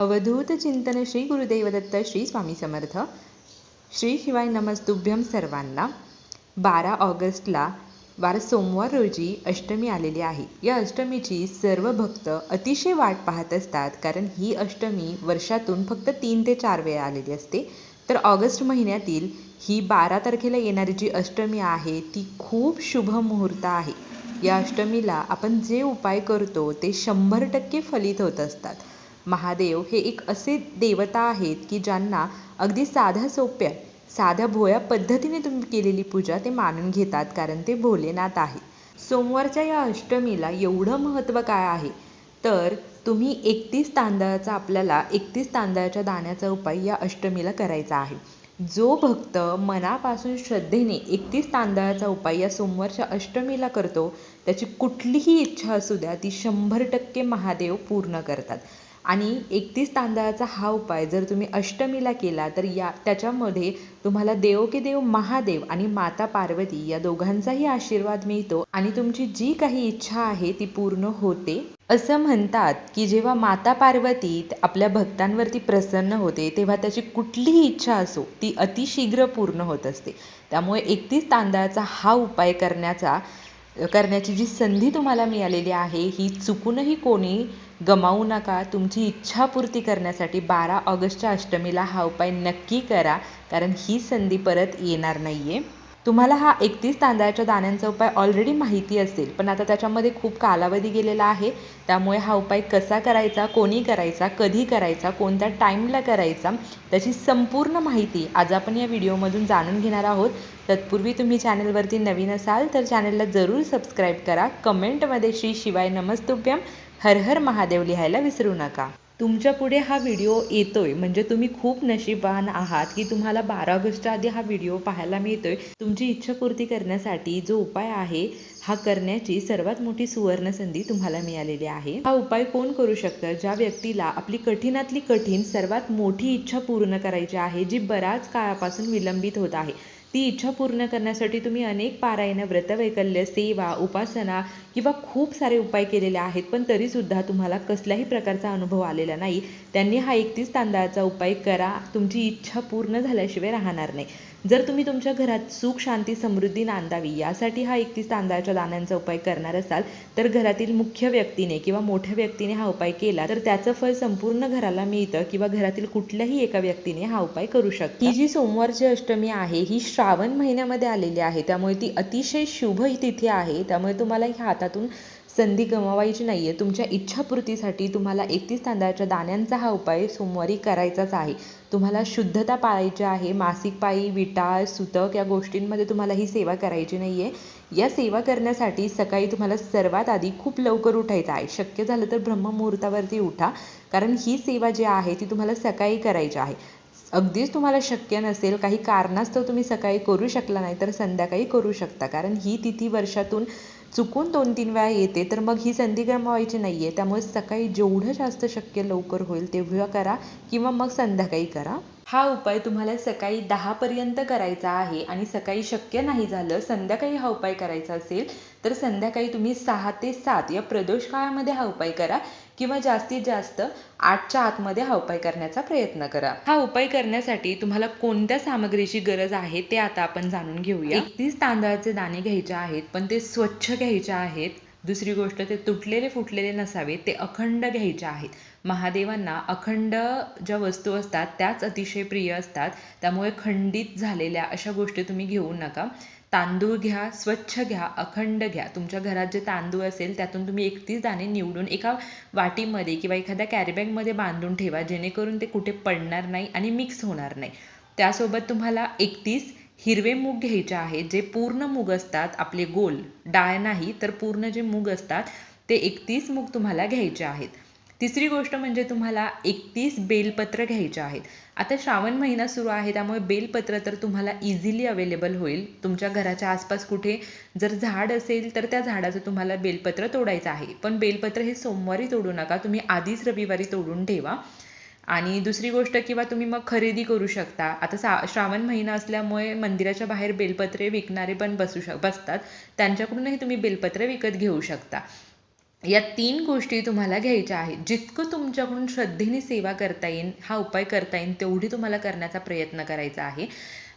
अवधूत चिंतन श्री गुरुदेवदत्त श्री स्वामी समर्थ. श्री शिवाय नमस्तुभ्यम सर्वांना. बारा ऑगस्टला वार सोमवार रोजी अष्टमी आलेली आहे. या अष्टमीची सर्व भक्त अतिशय वाट पाहत असतात कारण ही अष्टमी वर्षातून फक्त तीन ते चार वेळा आलेली असते. तर ऑगस्ट महिन्यातील ही बारा तारखेला येणारी जी अष्टमी आहे ती खूप शुभ मुहूर्त आहे. या अष्टमीला आपण जे उपाय करतो ते शंभर टक्के फलित होत असतात. महादेव हे एक असे देवता आहेत की ज्यांना अगदी साध्या सोप्या साध्या भोया पद्धतीने तुम्ही केलेली पूजा ते मानून घेतात कारण ते भोलेनाथ आहे. सोमवारच्या या अष्टमीला एवढं महत्त्व काय आहे? तर तुम्ही एकतीस तांदळाचा आपल्याला एकतीस तांदळाच्या दाण्याचा उपाय या अष्टमीला करायचा आहे. जो भक्त मनापासून श्रद्धेने एकतीस तांदळाचा उपाय या सोमवारच्या अष्टमीला करतो त्याची कुठलीही इच्छा असू द्या ती शंभर टक्के महादेव पूर्ण करतात. आणि एकतीस तांदळाचा हा उपाय जर तुम्ही अष्टमीला केला तर या त्याच्यामध्ये तुम्हाला देव की देव महादेव आणि माता पार्वती या दोघांचाही आशीर्वाद मिळतो आणि तुमची जी काही इच्छा आहे ती पूर्ण होते. असं म्हणतात की जेव्हा माता पार्वती आपल्या भक्तांवरती प्रसन्न होते तेव्हा त्याची कुठलीही इच्छा असो ती अतिशीघ्र पूर्ण होत असते. त्यामुळे एकतीस तांदळाचा हा उपाय करण्याचा करण्याची जी संधी तुम्हाला मिळालेली आहे ही चुकूनही कोणी गमावू नका. तुमची इच्छापूर्ती करण्यासाठी बारा ऑगस्टच्या अष्टमीला हा उपाय नक्की करा कारण ही संधी परत येणार नाही आहे तुम्हाला हा एकतीस तांदळाच्या दाण्यांचा उपाय ऑलरेडी माहिती असेल पण आता त्याच्यामध्ये खूप कालावधी गेलेला आहे. त्यामुळे हा उपाय कसा करायचा कोणी करायचा कधी करायचा कोणत्या टाईमला करायचा त्याची संपूर्ण माहिती आज आपण या व्हिडिओमधून जाणून घेणार आहोत. तत्पूर्वी तुम्ही चॅनलवरती नवीन असाल तर चॅनलला जरूर सबस्क्राईब करा. कमेंटमध्ये श्री शिवाय नमस्तुभ्यम. हर हर महादेव लिहायला विसरू नका. तुमच्यापुढे हा व्हिडिओ येतोय म्हणजे तुम्ही खूप नशीबवान आहात की तुम्हाला बारा ऑगस्टच्या आधी हा व्हिडिओ पाहायला मिळतोय. तुमची इच्छापूर्ती करण्यासाठी जो उपाय आहे हा करण्याची सर्वात मोठी सुवर्ण संधी तुम्हाला मिळालेली आहे. हा उपाय कोण करू शकतं? ज्या व्यक्तीला आपली कठीणातली कठीण सर्वात मोठी इच्छा पूर्ण करायची आहे जी बऱ्याच काळापासून विलंबित होत आहे. ती इच्छा पूर्ण करण्यासाठी तुम्ही अनेक पारायण व्रतवैकल्य सेवा उपासना किंवा खूप सारे उपाय केलेले आहेत पण तरीसुद्धा तुम्हाला कसल्याही प्रकारचा अनुभव आलेला नाही. त्यांनी हा एकतीस तांदळाचा उपाय करा. तुमची इच्छा पूर्ण झाल्याशिवाय राहणार नाही. जर तुम्ही तुमच्या घरात सुख शांती समृद्धी नांदावी यासाठी हा एकतीस तांदळाच्या दाण्यांचा उपाय करणार असाल तर घरातील मुख्य व्यक्तीने किंवा मोठ्या व्यक्तीने हा उपाय केला तर त्याचं फळ संपूर्ण घराला मिळतं किंवा घरातील कुठल्याही एका व्यक्तीने हा उपाय करू शकतो. ही जी सोमवारची अष्टमी आहे ही श्रावण महिन्यामध्ये आलेली आहे त्यामुळे ती अतिशय शुभ तिथी आहे त्यामुळे तुम्हाला ह्या हातातून संधी गमवायची नाही आहे तुमच्या इच्छापूर्तीसाठी तुम्हाला एकतीस तांदळाच्या दाण्यांचा हा उपाय सोमवारी करायचाच आहे. तुम्हाला शुद्धता पाळायची आहे. मासिक पाळी विटाळ सुतक या गोष्टींमध्ये तुम्हाला ही सेवा करायची नाही आहे या सेवा करण्यासाठी सकाळी तुम्हाला सर्वात आधी खूप लवकर उठायचं आहे. शक्य झालं तर ब्रह्ममुहूर्तावरती उठा. कारण ही सेवा जी आहे ती तुम्हाला सकाळी करायची आहे. अगदीच तुम्हाला शक्य नसेल काही कारणास्तव तुम्ही सकाळी करू शकला नाही तर संध्याकाळी करू शकता. कारण ही तिथी वर्षातून चुकून दोन तीन वेळा येते तर मग ही संधी गमवायची नाही आहे त्यामुळे सकाळी जेवढं जास्त शक्य लवकर होईल तेवढं करा किंवा मग संध्याकाळी करा. हा उपाय तुम्हाला सकाळी दहापर्यंत करायचा आहे आणि सकाळी शक्य नाही झालं संध्याकाळी हा उपाय करायचा असेल तर संध्याकाळी तुम्ही सहा ते सात या प्रदोष काळामध्ये हा उपाय करा. किंवा जास्तीत जास्त आठच्या आतमध्ये हा उपाय करण्याचा प्रयत्न करा. हा उपाय करण्यासाठी तुम्हाला कोणत्या सामग्रीची गरज आहे ते आता आपण जाणून घेऊया. एकतीस तांदळाचे दाणे घ्यायचे आहेत पण ते स्वच्छ घ्यायचे आहेत. दुसरी गोष्ट ते तुटलेले फुटलेले नसावे ते अखंड घ्यायचे आहेत. महादेवांना अखंड ज्या वस्तू असतात त्याच अतिशय प्रिय असतात. त्यामुळे खंडित झालेल्या अशा गोष्टी तुम्ही घेऊ नका. तांदूळ घ्या स्वच्छ घ्या अखंड घ्या. तुमच्या घरात जे तांदूळ असेल त्यातून तुम्ही एकतीस दाणे निवडून एका वाटीमध्ये किंवा एखाद्या कॅरीबॅगमध्ये बांधून ठेवा जेणेकरून ते कुठे पडणार नाही आणि मिक्स होणार नाही. त्यासोबत तुम्हाला एकतीस हिरवे मूग घ्यायचे आहेत जे पूर्ण मूग असतात आपले गोल डाळ नाही तर पूर्ण जे मूग असतात ते एकतीस मूग तुम्हाला घ्यायचे आहेत. तिसरी गोष्ट म्हणजे तुम्हाला एकतीस बेलपत्र घ्यायचे आहेत. आता श्रावण महिना सुरू आहे त्यामुळे बेलपत्र तर तुम्हाला इझिली अवेलेबल होईल. तुमच्या घराच्या आसपास कुठे जर झाड असेल तर त्या झाडाचं तुम्हाला बेलपत्र तोडायचं आहे. पण बेलपत्र हे सोमवारी तोडू नका तुम्ही आधीच रविवारी तोडून ठेवा. आणि दुसरी गोष्ट किंवा तुम्ही मग खरेदी करू शकता. आता सा श्रावण महिना असल्यामुळे मंदिराच्या बाहेर बेलपत्रे विकणारे पण बसू शक बसतात. त्यांच्याकडूनही तुम्ही बेलपत्र विकत घेऊ शकता. या तीन गोष्टी तुम्हाला घ्यायच्या आहेत. जितकं तुमच्याकडून श्रद्धेने सेवा करता येईल हा उपाय करता येईल तेवढी तुम्हाला करण्याचा प्रयत्न करायचा आहे.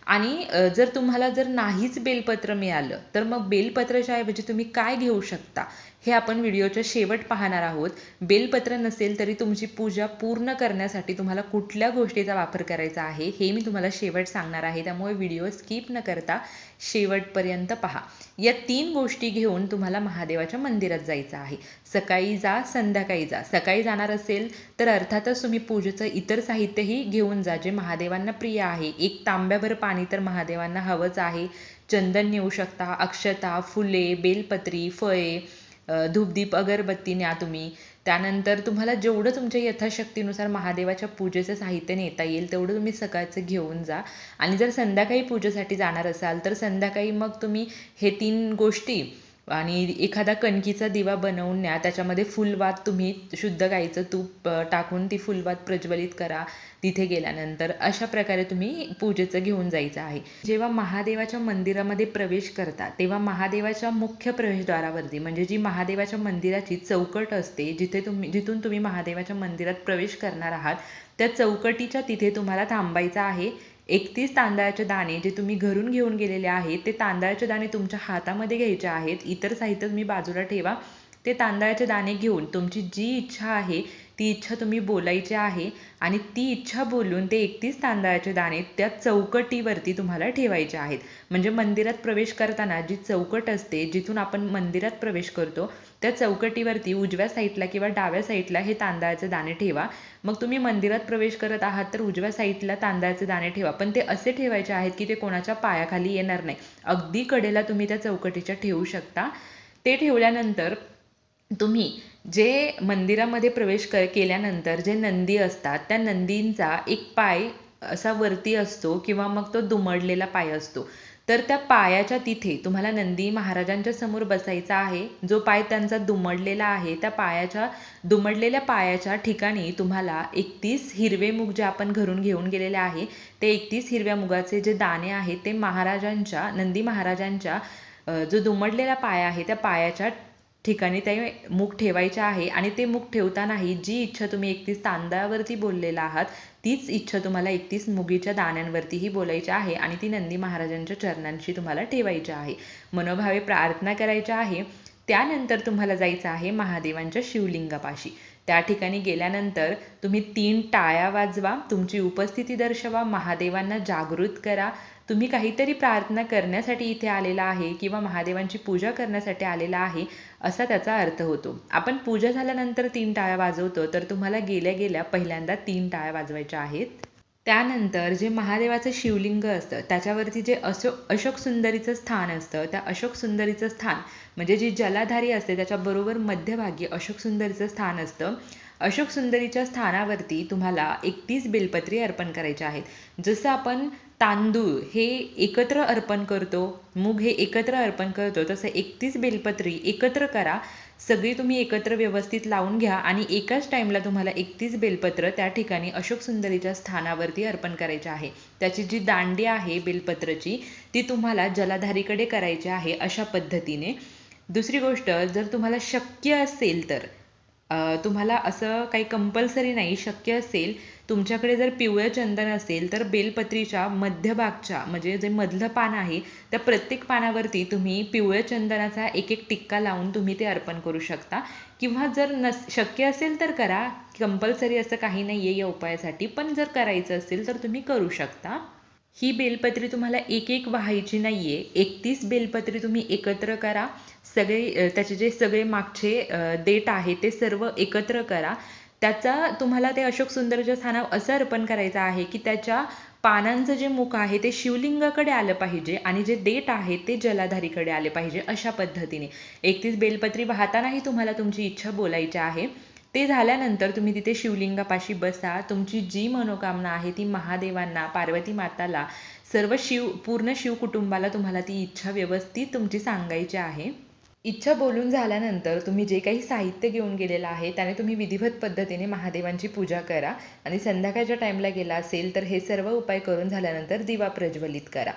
आणि जर तुम्हाला जर नाहीच बेलपत्र मिळालं तर मग बेलपत्राच्या ऐवजी तुम्ही काय घेऊ शकता? हे आपण व्हिडिओच्या शेवट पाहणार आहोत. बेलपत्र नसेल तरी तुमची पूजा पूर्ण करण्यासाठी तुम्हाला कुठल्या गोष्टीचा वापर करायचा आहे हे मी तुम्हाला शेवट सांगणार आहे. त्यामुळे व्हिडिओ स्किप न करता शेवटपर्यंत पहा. या तीन गोष्टी घेऊन तुम्हाला महादेवाच्या मंदिरात जायचं आहे. सकाळी जा संध्याकाळी जा. सकाळी जाणार असेल तर अर्थातच तुम्ही पूजेचं इतर साहित्यही घेऊन जा जे महादेवांना प्रिय आहे. एक तांब्याभर पाणी तर महादेवांना हवंच आहे. चंदन नेऊ शकता अक्षता फुले बेलपत्री फळे धूपदीप अगरबत्ती न्या तुम्ही. त्यानंतर तुम्हाला जेवढं तुमच्या यथाशक्तीनुसार महादेवाच्या पूजेचं साहित्य नेता येईल तेवढं तुम्ही सकाळचं घेऊन जा. आणि जर संध्याकाळी पूजेसाठी जाणार असाल तर संध्याकाळी मग तुम्ही हे तीन गोष्टी आणि एखादा कणकीचा दिवा बनवून न्या त्याच्यामध्ये फुलवात तुम्ही शुद्ध गाईचं तूप टाकून ती फुलवात प्रज्वलित करा तिथे गेल्यानंतर. अशा प्रकारे तुम्ही पूजेचं घेऊन जायचं आहे. जेव्हा महादेवाच्या मंदिरामध्ये प्रवेश करता तेव्हा महादेवाच्या मुख्य प्रवेशद्वारावरती म्हणजे जी महादेवाच्या मंदिराची चौकट असते जिथे तुम्ही जिथून तुम्ही महादेवाच्या मंदिरात प्रवेश करणार आहात त्या चौकटीच्या तिथे तुम्हाला थांबायचं आहे. एकतीस तांदळाचे दाणे जे तुम्ही घरून घेऊन गेलेले आहेत ते तांदळाचे दाणे तुमच्या हातामध्ये घ्यायचे आहेत. इतर साहित्य तुम्ही बाजूला ठेवा. ते तांदळाचे दाणे घेऊन तुमची जी इच्छा आहे ती इच्छा तुम्ही बोलायची आहे आणि ती इच्छा बोलून ते एकतीस तांदळाचे दाणे त्या चौकटीवरती तुम्हाला ठेवायचे आहेत. म्हणजे मंदिरात प्रवेश करताना जी चौकट असते जिथून आपण मंदिरात प्रवेश करतो त्या चौकटीवरती उजव्या साईडला किंवा डाव्या साईडला हे तांदळाचे दाणे ठेवा. मग तुम्ही मंदिरात प्रवेश करत आहात तर उजव्या साईडला तांदळाचे दाणे ठेवा. पण ते असे ठेवायचे आहेत की ते कोणाच्या पायाखाली येणार नाही. अगदी कडेला तुम्ही त्या चौकटीच्या ठेवू शकता. ते ठेवल्यानंतर तुम्ही जे मंदिरामध्ये प्रवेश कर केल्यानंतर जे नंदी असतात त्या नंदींचा एक पाय असा वरती असतो किंवा मग तो दुमडलेला पाय असतो. तर त्या पायाच्या तिथे तुम्हाला नंदी महाराजांच्या समोर बसायचा आहे. जो पाय त्यांचा दुमडलेला आहे त्या पायाच्या दुमडलेल्या पायाच्या ठिकाणी तुम्हाला एकतीस हिरवे मुग जे आपण घरून घेऊन गेलेले आहे ते एकतीस हिरव्या मुगाचे जे दाणे आहेत ते महाराजांच्या नंदी महाराजांच्या जो दुमडलेला पाय आहे त्या पायाच्या ठिकाणी ते मूग ठेवायचे आहे आणि ते मूग ठेवतानाही जी इच्छा तुम्ही एकतीस तांदळावरती बोललेला आहात तीच इच्छा तुम्हाला एकतीस मुगीच्या दाण्यांवरतीही बोलायची आहे आणि ती नंदी महाराजांच्या चरणांशी तुम्हाला ठेवायची आहे. मनोभावे प्रार्थना करायच्या आहे. त्यानंतर तुम्हाला जायचं आहे महादेवांच्या शिवलिंगापाशी. त्या ठिकाणी गेल्यानंतर तुम्ही तीन टाळ्या वाजवा तुमची उपस्थिती दर्शवा महादेवांना जागृत करा. तुम्ही काहीतरी प्रार्थना करण्यासाठी इथे आलेला आहे किंवा महादेवांची पूजा करण्यासाठी आलेला आहे असा त्याचा अर्थ होतो. आपण पूजा झाल्यानंतर तीन टाळ्या वाजवतो तर तुम्हाला गेल्या गेल्या पहिल्यांदा तीन टाळ्या वाजवायच्या आहेत. त्यानंतर जे महादेवाचं शिवलिंग असतं त्याच्यावरती जे अशोक अशोक सुंदरीचं स्थान असतं त्या अशोक सुंदरीचं स्थान म्हणजे जी जलाधारी असते त्याच्याबरोबर मध्यभागी अशोक सुंदरीचं स्थान असतं. अशोक सुंदरीच्या स्थानावरती तुम्हाला एकतीस बेलपत्री अर्पण करायच्या आहेत. जसं आपण तांदूळ हे एकत्र अर्पण करतो मूग हे एकत्र अर्पण करतो तसं एकतीस बेलपत्री एकत्र करा सगळी तुम्ही एकत्र व्यवस्थित लावून घ्या आणि एकाच टाईमला तुम्हाला एकतीस बेलपत्र त्या ठिकाणी अशोक सुंदरीच्या स्थानावरती अर्पण करायचे आहे. त्याची जी दांडी आहे बेलपत्रची ती तुम्हाला जलाधारीकडे करायची आहे अशा पद्धतीने. दुसरी गोष्ट जर तुम्हाला शक्य असेल तर तुम्हाला असं काही कंपल्सरी नाही शक्य असेल तुमच्याकडे जर पिवळं चंदन असेल तर बेलपत्रीच्या मध्यभागच्या म्हणजे जे मधलं पान आहे त्या प्रत्येक पानावरती तुम्ही पिवळ्या चंदनाचा एक एक टिक्का लावून तुम्ही ते अर्पण करू शकता. किंवा जर नस शक्य असेल तर करा. कंपल्सरी असं काही नाही आहे या उपायासाठी पण जर करायचं असेल तर तुम्ही करू शकता. ही बेलपत्री तुम्हाला एक एक व्हायची नाही आहे एकतीस बेलपत्री तुम्ही एकत्र करा. सगळे त्याचे जे सगळे मागचे देठ आहे ते सर्व एकत्र करा. त्याचा तुम्हाला ते अशोक सुंदरच्या स्थानावर असं अर्पण करायचं आहे की त्याच्या पानांचं जे मुख आहे ते शिवलिंगाकडे आलं पाहिजे आणि जे देठ आहे ते जलाधारीकडे आले पाहिजे अशा पद्धतीने. एकतीस बेलपत्री वाहतानाही तुम्हाला तुमची इच्छा बोलायची आहे. ते झाल्यानंतर तुम्ही तिथे शिवलिंगापाशी बसा. तुमची जी मनोकामना आहे ती महादेवांना पार्वती माताला सर्व शिव पूर्ण शिव कुटुंबाला तुम्हाला ती इच्छा व्यवस्थित तुमची सांगायची आहे. इच्छा बोलून झाल्यानंतर तुम्ही जे काही साहित्य घेऊन गेलेलं आहे त्याने तुम्ही विधिवत पद्धतीने महादेवांची पूजा करा आणि संध्याकाळच्या टाईमला गेला असेल तर हे सर्व उपाय करून झाल्यानंतर दिवा प्रज्वलित करा.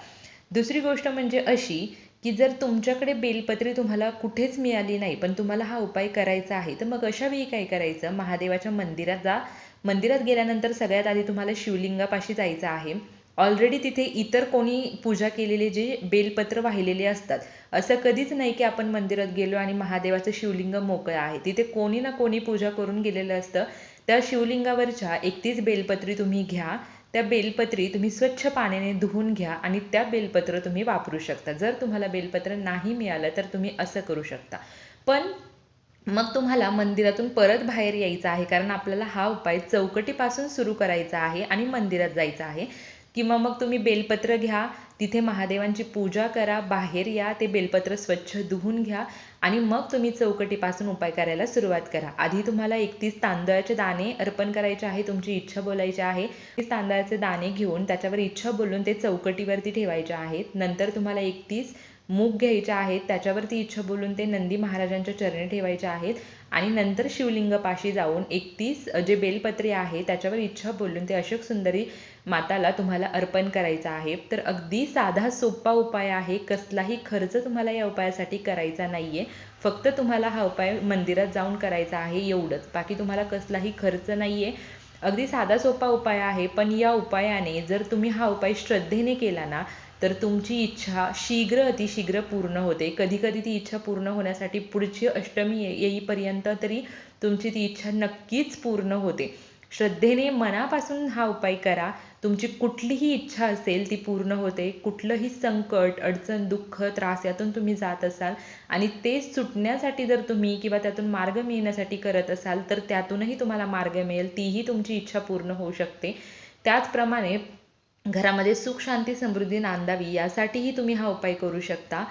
दुसरी गोष्ट म्हणजे अशी की जर तुमच्याकडे बेलपत्री तुम्हाला कुठेच मिळाली नाही पण तुम्हाला हा उपाय करायचा आहे तर मग अशा वेळी काय करायचं? महादेवाच्या मंदिरात जा. मंदिरात गेल्यानंतर सगळ्यात आधी तुम्हाला शिवलिंगापाशी जायचं आहे. ऑलरेडी तिथे इतर कोणी पूजा केलेले जे बेलपत्र वाहिलेले असतात. असं कधीच नाही की आपण मंदिरात गेलो आणि महादेवाचं शिवलिंग मोकळं आहे. तिथे कोणी ना कोणी पूजा करून गेलेलं असतं. त्या शिवलिंगावरच्या एकतीस बेलपत्री तुम्ही घ्या. त्या बेलपत्री तुम्ही स्वच्छ पाण्याने धुवून घ्या आणि त्या बेलपत्र तुम्ही वापरू शकता. जर तुम्हाला बेलपत्र नाही मिळालं तर तुम्ही असं करू शकता. पण मग तुम्हाला मंदिरातून परत बाहेर यायचं आहे. कारण आपल्याला हा उपाय चौकटीपासून सुरू करायचा आहे आणि मंदिरात जायचं आहे. किंवा मग तुम्ही बेलपत्र घ्या तिथे महादेवांची पूजा करा बाहेर या ते बेलपत्र स्वच्छ धुवून घ्या आणि मग तुम्ही चौकटीपासून उपाय करायला सुरुवात करा. आधी तुम्हाला एकतीस तांदळाचे दाणे अर्पण करायचे आहे तुमची इच्छा बोलायची आहे एकतीस तांदळाचे दाणे घेऊन त्याच्यावर इच्छा बोलून ते चौकटीवरती ठेवायचे आहेत. नंतर तुम्हाला एकतीस मूग घ्यायचे आहेत त्याच्यावरती इच्छा बोलून ते नंदी महाराजांच्या चरणी ठेवायचे आहेत. आणि नंतर शिवलिंगपाशी जाऊन एकतीस जे बेलपत्रे आहे त्याच्यावर इच्छा बोलून ते अशोक सुंदरी माताला तुम्हाला अर्पण करायचं आहे. तर अगदी साधा सोपा उपाय आहे. कसलाही खर्च तुम्हाला या उपायासाठी करायचा नाहीये. फक्त तुम्हाला हा उपाय मंदिरात जाऊन करायचा आहे एवढंच. बाकी तुम्हाला कसलाही खर्च नाहीये. अगदी साधा सोपा उपाय आहे. पण या उपायाने जर तुम्ही हा उपाय श्रद्धेने केला ना तर तुमची इच्छा शीघ्र अतिशीघ्र पूर्ण होते. कधी कधी ती इच्छा पूर्ण होण्यासाठी पुढची अष्टमी ये येईपर्यंत तरी तुमची ती इच्छा नक्कीच पूर्ण होते. श्रद्धेने मनापासून हा उपाय करा. तुमची कुठलीही इच्छा असेल ती पूर्ण होते. कुठलंही संकट अडचण दुःख त्रास यातून तुम्ही जात असाल आणि ते सुटण्यासाठी जर तुम्ही किंवा त्यातून मार्ग मिळण्यासाठी करत असाल तर त्यातूनही तुम्हाला मार्ग मिळेल. तीही तुमची इच्छा पूर्ण होऊ शकते. त्याचप्रमाणे घरामध्ये सुख शांती समृद्धी नांदावी यासाठीही तुम्ही हा उपाय करू शकता.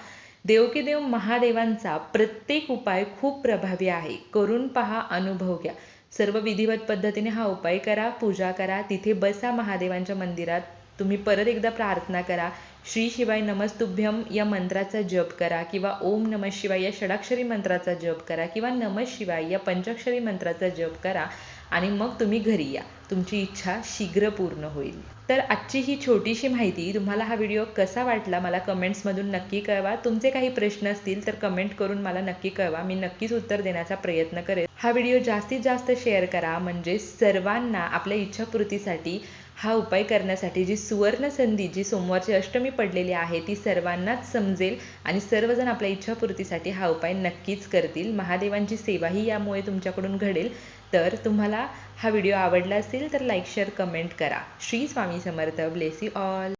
देव की देव महादेवांचा प्रत्येक उपाय खूप प्रभावी आहे. करून पहा अनुभव घ्या. सर्व विधिवत पद्धतीने हा उपाय करा पूजा करा. तिथे बसा महादेवांच्या मंदिरात. तुम्ही परत एकदा प्रार्थना करा. श्री शिवाय नमस्तुभ्यम या मंत्राचा जप करा किंवा ओम नम शिवाय या षडाक्षरी मंत्राचा जप करा किंवा नम शिवाय या पंचाक्षरी मंत्राचा जप करा आणि मग तुम्ही घरी या. तुमची इच्छा शीघ्र पूर्ण होईल. तर आजची ही छोटीशी माहिती तुम्हाला हा व्हिडिओ कसा वाटला मला कमेंट्समधून नक्की कळवा. तुमचे काही प्रश्न असतील तर कमेंट करून मला नक्की कळवा. मी नक्कीच उत्तर देण्याचा प्रयत्न करेन हा व्हिडिओ जास्तीत जास्त शेअर करा. म्हणजे सर्वांना आपल्या इच्छापूर्तीसाठी हा उपाय करण्यासाठी जी सुवर्ण संधी जी सोमवारची अष्टमी पडलेली आहे ती सर्वांनाच समजेल आणि सर्वजण आपल्या इच्छापूर्तीसाठी हा उपाय नक्कीच करतील. महादेवांची सेवाही यामुळे तुमच्याकडून घडेल. तर तुम्हाला हा व्हिडिओ आवडला असेल तर लाईक शेअर कमेंट करा. श्री स्वामी समर्थ. Bless all